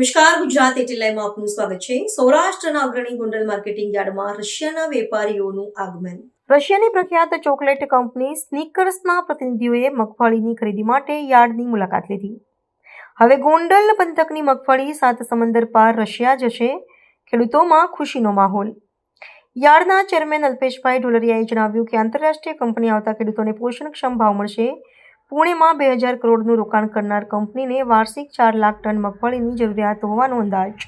નમસ્કાર, ગુજરાત એટીલાઈમાં આપનું સ્વાગત છે. સૌરાષ્ટ્રના અગ્રણી ગોંડલ માર્કેટિંગ યાર્ડમાં રશિયાના વેપારીઓનું આગમન. રશિયાની પ્રખ્યાત ચોકલેટ કંપની સ્નીકર્સના પ્રતિનિધિઓએ મગફળીની ખરીદી માટે યાર્ડની મુલાકાત લીધી. હવે ગોંડલ પંથકની મગફળી સાત સમંદર પાર રશિયા જશે, ખેડૂતોમાં ખુશીનો માહોલ. યાર્ડના ચેરમેન અલ્પેશભાઈ ઢોલરિયાએ જણાવ્યું કે આંતરરાષ્ટ્રીય કંપની આવતા ખેડૂતોને પોષણક્ષમ ભાવ મળશે પુણેમાં બે હજાર કરોડનું રોકાણ કરનાર કંપનીને વાર્ષિક ચાર લાખ ટન મગફળીની જરૂરિયાત હોવાનો અંદાજ.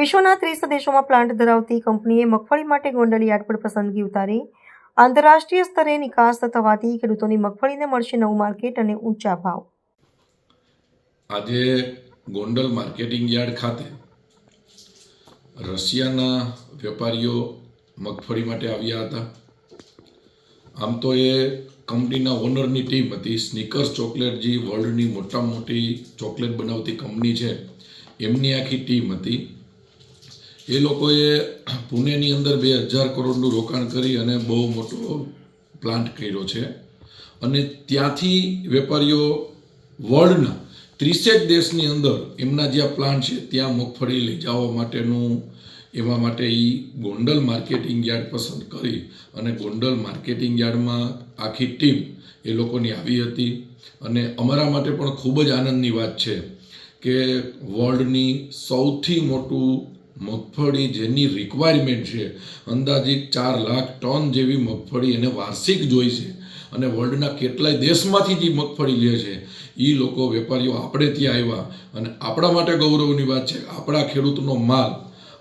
વિશ્વના ત્રીસ દેશોમાં પ્લાન્ટ ધરાવતી કંપનીએ મગફળી માટે ગોંડલ યાર્ડ પર પસંદગી ઉતારી. આંતરરાષ્ટ્રીય સ્તરે નિકાસ થવાથી ખેડૂતોની મગફળીને મળશે નવું માર્કેટ અને ઊંચા ભાવ. આજે ગોંડલ માર્કેટિંગ યાર્ડ ખાતે રશિયાના વેપારીઓ મગફળી માટે આવ્યા હતા. આમ તો એ કંપનીના ઓનરની ટીમ હતી. સ્નીકર્સ ચોકલેટ જે વર્લ્ડની મોટામાં મોટી ચોકલેટ બનાવતી કંપની છે, એમની આખી ટીમ હતી. એ લોકોએ પુણેની અંદર બે હજાર કરોડનું રોકાણ કરી અને બહુ મોટો પ્લાન્ટ કર્યો છે. અને ત્યાંથી વેપારીઓ વર્લ્ડના ત્રીસેક દેશની અંદર એમના જ્યાં પ્લાન્ટ છે, ત્યાં મગફળી લઈ જવા માટેનું એવા માટે એ ગોંડલ માર્કેટિંગ યાર્ડ પસંદ કરી અને ગોંડલ માર્કેટિંગ યાર્ડમાં આખી ટીમ એ લોકોની આવી હતી. અને અમારા માટે પણ ખૂબ જ આનંદની વાત છે કે વર્લ્ડની સૌથી મોટું મગફળી જેની રિક્વાયરમેન્ટ છે, અંદાજિત ચાર લાખ ટન જેવી મગફળી એને વાર્ષિક જોઈ છે અને વર્લ્ડના કેટલાય દેશમાંથી જે મગફળી લે છે એ લોકો વેપારીઓ આપણે ત્યાં આવ્યા. અને આપણા માટે ગૌરવની વાત છે આપણા ખેડૂતનો માલ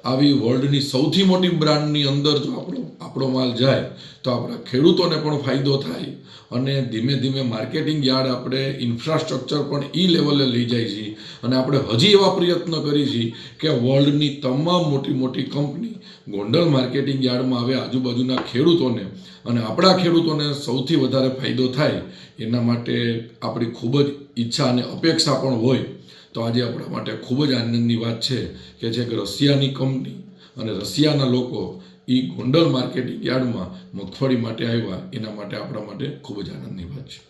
આવી વર્લ્ડની સૌથી મોટી બ્રાન્ડની અંદર જો આપણો આપણો માલ જાય, તો આપણા ખેડૂતોને પણ ફાયદો થાય. અને ધીમે ધીમે માર્કેટિંગ યાર્ડ આપણે ઇન્ફ્રાસ્ટ્રક્ચર પણ ઈ લેવલે લઈ જાય છે. અને આપણે હજી એવા પ્રયત્ન કરી છીએ કે વર્લ્ડની તમામ મોટી મોટી કંપની ગોંડલ માર્કેટિંગ યાર્ડમાં આવે આજુબાજુના ખેડૂતોને અને આપણા ખેડૂતોને સૌથી વધારે ફાયદો થાય એના માટે આપણી ખૂબ જ ઈચ્છા અને અપેક્ષા પણ હોય. તો આજે આપણા માટે ખૂબ જ આનંદની વાત છે કે જે રશિયાની કંપની અને રશિયાના લોકો એ ગોંડલ માર્કેટિંગ યાર્ડમાં મગફળી માટે આવ્યા, એના માટે આપણા માટે ખૂબ જ આનંદની વાત છે.